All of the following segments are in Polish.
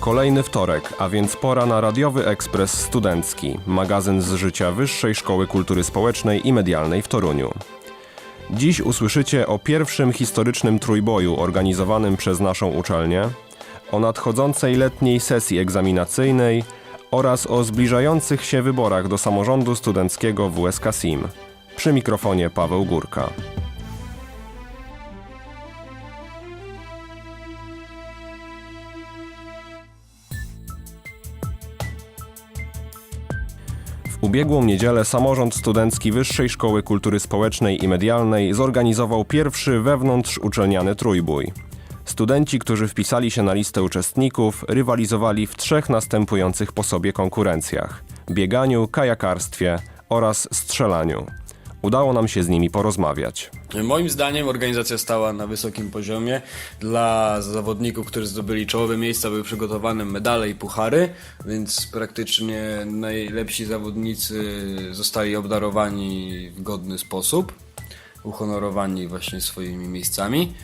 Kolejny wtorek, a więc pora na radiowy ekspres studencki, magazyn z życia Wyższej Szkoły Kultury Społecznej i Medialnej w Toruniu. Dziś usłyszycie o pierwszym historycznym trójboju organizowanym przez naszą uczelnię, o nadchodzącej letniej sesji egzaminacyjnej oraz o zbliżających się wyborach do samorządu studenckiego WSK SIM. Przy mikrofonie Paweł Górka. Ubiegłą niedzielę samorząd studencki Wyższej Szkoły Kultury Społecznej i Medialnej zorganizował pierwszy wewnątrz uczelniany trójbój. Studenci, którzy wpisali się na listę uczestników, rywalizowali w trzech następujących po sobie konkurencjach: bieganiu, kajakarstwie oraz strzelaniu. Udało nam się z nimi porozmawiać. Moim zdaniem organizacja stała na wysokim poziomie. Dla zawodników, którzy zdobyli czołowe miejsca, były przygotowane medale i puchary, więc praktycznie najlepsi zawodnicy zostali obdarowani w godny sposób, uhonorowani właśnie swoimi miejscami.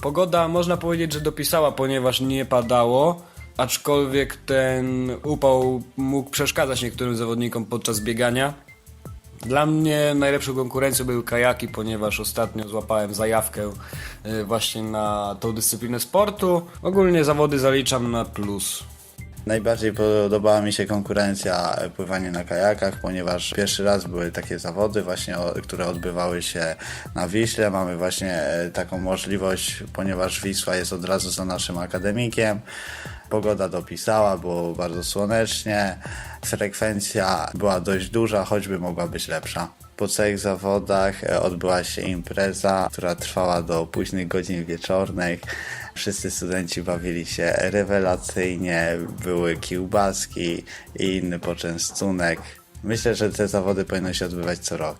Pogoda można powiedzieć, że dopisała, ponieważ nie padało, aczkolwiek ten upał mógł przeszkadzać niektórym zawodnikom podczas biegania. Dla mnie najlepszą konkurencją były kajaki, ponieważ ostatnio złapałem zajawkę y, właśnie na tą dyscyplinę sportu. Ogólnie zawody zaliczam na plus. Najbardziej podobała mi się konkurencja e, pływanie na kajakach, ponieważ pierwszy raz były takie zawody właśnie, które odbywały się na Wiśle. Mamy właśnie e, taką możliwość, ponieważ Wisła jest od razu za naszym akademikiem. Pogoda dopisała, było bardzo słonecznie. Frekwencja była dość duża, choćby mogła być lepsza. Po całych zawodach e, odbyła się impreza, która trwała do późnych godzin wieczornych. Wszyscy studenci bawili się rewelacyjnie, były kiełbaski i inny poczęstunek. Myślę, że te zawody powinny się odbywać co rok.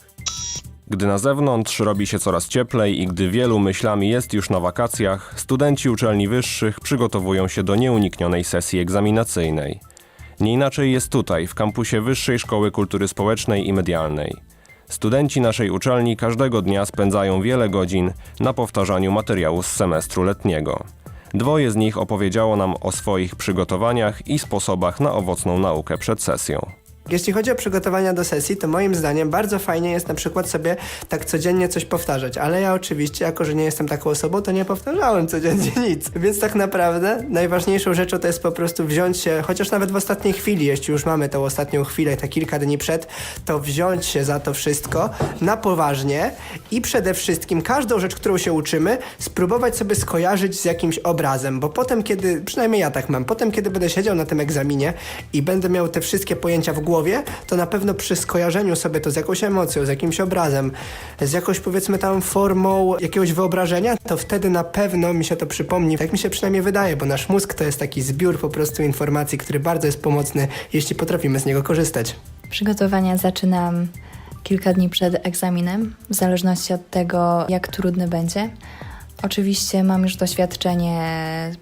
Gdy na zewnątrz robi się coraz cieplej i gdy wielu myślami jest już na wakacjach, studenci uczelni wyższych przygotowują się do nieuniknionej sesji egzaminacyjnej. Nie inaczej jest tutaj, w kampusie Wyższej Szkoły Kultury Społecznej i Medialnej. Studenci naszej uczelni każdego dnia spędzają wiele godzin na powtarzaniu materiału z semestru letniego. Dwoje z nich opowiedziało nam o swoich przygotowaniach i sposobach na owocną naukę przed sesją. Jeśli chodzi o przygotowania do sesji, to moim zdaniem bardzo fajnie jest na przykład sobie tak codziennie coś powtarzać, ale ja oczywiście, jako że nie jestem taką osobą, to nie powtarzałem codziennie nic. Więc tak naprawdę najważniejszą rzeczą to jest po prostu wziąć się, chociaż nawet w ostatniej chwili, jeśli już mamy tą ostatnią chwilę, te kilka dni przed, to wziąć się za to wszystko na poważnie i przede wszystkim każdą rzecz, którą się uczymy, spróbować sobie skojarzyć z jakimś obrazem, bo potem, kiedy, przynajmniej ja tak mam, potem, kiedy będę siedział na tym egzaminie i będę miał te wszystkie pojęcia w głowie, to na pewno przy skojarzeniu sobie to z jakąś emocją, z jakimś obrazem, z jakąś powiedzmy tam formą jakiegoś wyobrażenia, to wtedy na pewno mi się to przypomni. Tak mi się przynajmniej wydaje, bo nasz mózg to jest taki zbiór po prostu informacji, który bardzo jest pomocny, jeśli potrafimy z niego korzystać. Przygotowania zaczynam kilka dni przed egzaminem, w zależności od tego, jak trudny będzie. Oczywiście mam już doświadczenie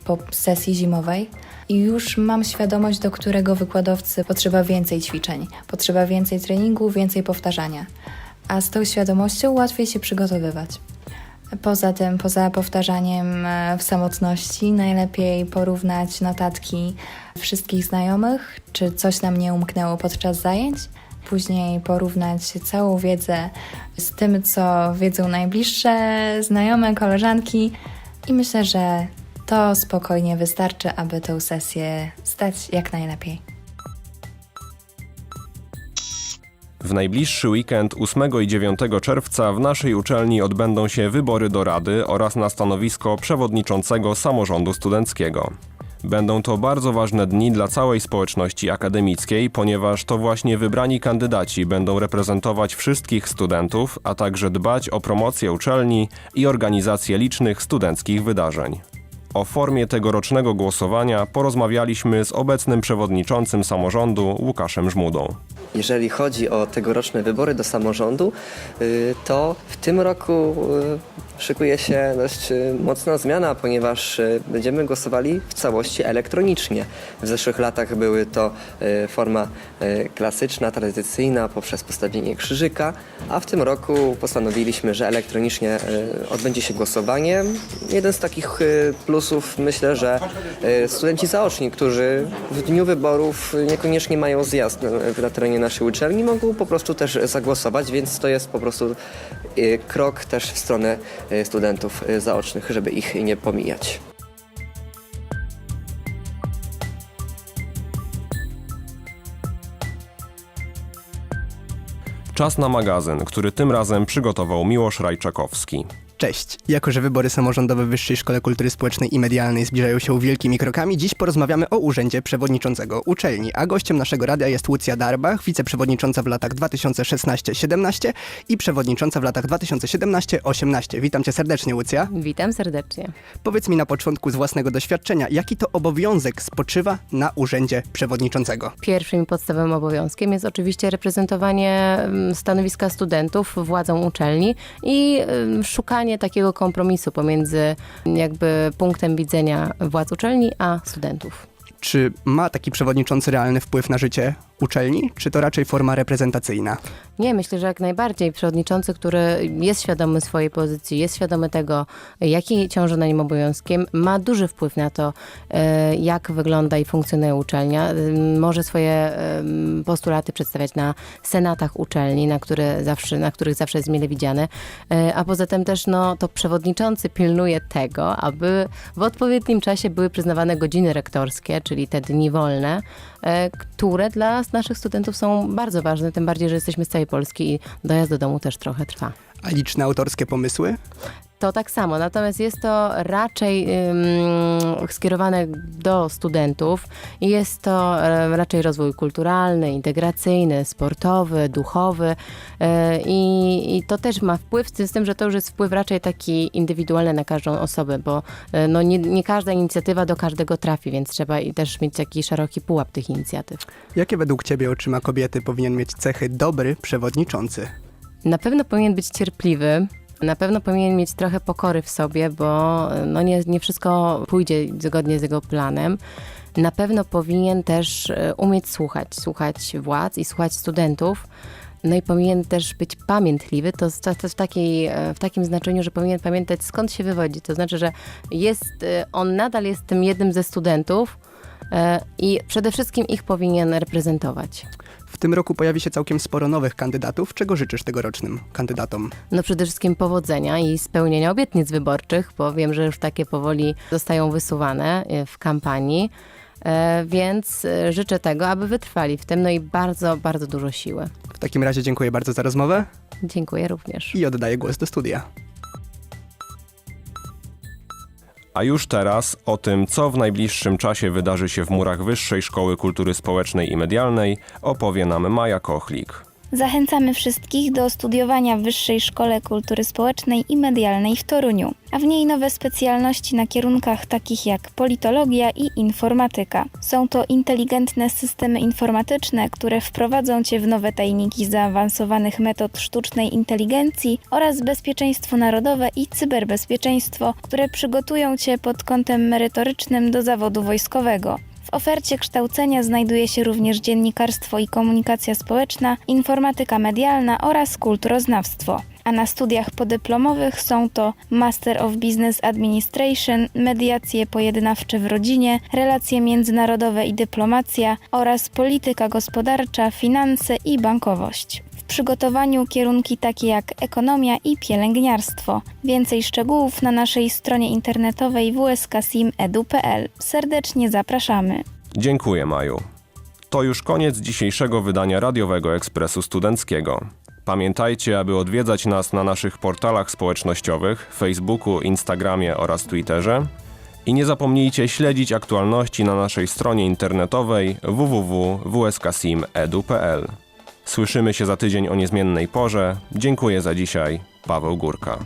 po sesji zimowej i już mam świadomość, do którego wykładowcy potrzeba więcej ćwiczeń, potrzeba więcej treningu, więcej powtarzania. A z tą świadomością łatwiej się przygotowywać. Poza tym, poza powtarzaniem e, w samotności, najlepiej porównać notatki wszystkich znajomych, czy coś nam nie umknęło podczas zajęć. Później porównać całą wiedzę z tym, co wiedzą najbliższe znajome, koleżanki. I myślę, że to spokojnie wystarczy, aby tę sesję zdać jak najlepiej. W najbliższy weekend 8 i 9 czerwca w naszej uczelni odbędą się wybory do Rady oraz na stanowisko przewodniczącego samorządu studenckiego. Będą to bardzo ważne dni dla całej społeczności akademickiej, ponieważ to właśnie wybrani kandydaci będą reprezentować wszystkich studentów, a także dbać o promocję uczelni i organizację licznych studenckich wydarzeń. O formie tegorocznego głosowania porozmawialiśmy z obecnym przewodniczącym samorządu Łukaszem Żmudą. Jeżeli chodzi o tegoroczne wybory do samorządu, y, to w tym roku y, szykuje się dość y, mocna zmiana, ponieważ y, będziemy głosowali w całości elektronicznie. W zeszłych latach były to y, forma klasyczna, tradycyjna poprzez postawienie krzyżyka, a w tym roku postanowiliśmy, że elektronicznie odbędzie się głosowanie. Jeden z takich plusów myślę, że studenci zaoczni, którzy w dniu wyborów niekoniecznie mają zjazd na, terenie naszej uczelni, mogą po prostu też zagłosować, więc to jest po prostu krok też w stronę e, studentów e, zaocznych, żeby ich nie pomijać. Czas na magazyn, który tym razem przygotował Miłosz Rajczakowski. Cześć. Jako, że wybory samorządowe w Wyższej Szkole Kultury Społecznej i Medialnej zbliżają się wielkimi krokami, dziś porozmawiamy o urzędzie przewodniczącego uczelni. A gościem naszego radia jest Łucja Darbach, wiceprzewodnicząca w latach 2016-17 i przewodnicząca w latach 2017-18. Witam cię serdecznie, Łucja. Witam serdecznie. Powiedz mi na początku z własnego doświadczenia, jaki to obowiązek spoczywa na urzędzie przewodniczącego? Pierwszym i podstawowym obowiązkiem jest oczywiście reprezentowanie mm, stanowiska studentów władzą uczelni i ym, takiego kompromisu pomiędzy jakby punktem widzenia władz uczelni a studentów. Czy ma taki przewodniczący realny wpływ na życie uczelni, czy to raczej forma reprezentacyjna? Nie, myślę, że jak najbardziej przewodniczący, który jest świadomy swojej pozycji, jest świadomy tego, jaki ciąży na nim obowiązkiem, ma duży wpływ na to, e, jak wygląda i funkcjonuje uczelnia. E, Może swoje e, postulaty przedstawiać na senatach uczelni, na, które zawsze, na których zawsze jest mile widziany. A poza tym też no, to przewodniczący pilnuje tego, aby w odpowiednim czasie były przyznawane godziny rektorskie, czyli te dni wolne, które dla naszych studentów są bardzo ważne, tym bardziej, że jesteśmy z całej Polski i dojazd do domu też trochę trwa. A liczne autorskie pomysły? To tak samo, natomiast jest to raczej skierowane do studentów i jest to e, raczej rozwój kulturalny, integracyjny, sportowy, duchowy e, i, i to też ma wpływ, z tym, że to już jest wpływ raczej taki indywidualny na każdą osobę, bo e, no, nie, nie każda inicjatywa do każdego trafi, więc trzeba i też mieć taki szeroki pułap tych inicjatyw. Jakie według ciebie oczyma kobiety powinien mieć cechy dobry przewodniczący? Na pewno powinien być cierpliwy. Na pewno powinien mieć trochę pokory w sobie, bo no nie, nie wszystko pójdzie zgodnie z jego planem. Na pewno powinien też e, umieć słuchać, słuchać władz i słuchać studentów. No i powinien też być pamiętliwy, to, to, w, takiej, e, w takim znaczeniu, że powinien pamiętać skąd się wywodzi. To znaczy, że jest, e, on nadal jest tym jednym ze studentów i przede wszystkim ich powinien reprezentować. W tym roku pojawi się całkiem sporo nowych kandydatów. Czego życzysz tegorocznym kandydatom? No przede wszystkim powodzenia i spełnienia obietnic wyborczych, bo wiem, że już takie powoli zostają wysuwane e, w kampanii. E, Więc e, życzę tego, aby wytrwali w tym, no i bardzo, bardzo dużo siły. W takim razie dziękuję bardzo za rozmowę Dziękuję również. i oddaję głos do studia. A już teraz o tym, co w najbliższym czasie wydarzy się w murach Wyższej Szkoły Kultury Społecznej i Medialnej, opowie nam Maja Kochlik. Zachęcamy wszystkich do studiowania w Wyższej Szkole Kultury Społecznej i Medialnej w Toruniu, a w niej nowe specjalności na kierunkach takich jak politologia i informatyka. Są to inteligentne systemy informatyczne, które wprowadzą Cię w nowe tajniki zaawansowanych metod sztucznej inteligencji oraz bezpieczeństwo narodowe i cyberbezpieczeństwo, które przygotują Cię pod kątem merytorycznym do zawodu wojskowego. W ofercie kształcenia znajduje się również dziennikarstwo i komunikacja społeczna, informatyka medialna oraz kulturoznawstwo. A na studiach podyplomowych są to Master of Business Administration, mediacje pojednawcze w rodzinie, relacje międzynarodowe i dyplomacja oraz polityka gospodarcza, finanse i bankowość. Przygotowaniu kierunki takie jak ekonomia i pielęgniarstwo. Więcej szczegółów na naszej stronie internetowej wskasim.edu.pl. Serdecznie zapraszamy. Dziękuję, Maju. To już koniec dzisiejszego wydania Radiowego Ekspresu Studenckiego. Pamiętajcie, aby odwiedzać nas na naszych portalach społecznościowych, Facebooku, Instagramie oraz Twitterze. I nie zapomnijcie śledzić aktualności na naszej stronie internetowej www.wskasim.edu.pl. Słyszymy się za tydzień o niezmiennej porze. Dziękuję za dzisiaj. Paweł Górka.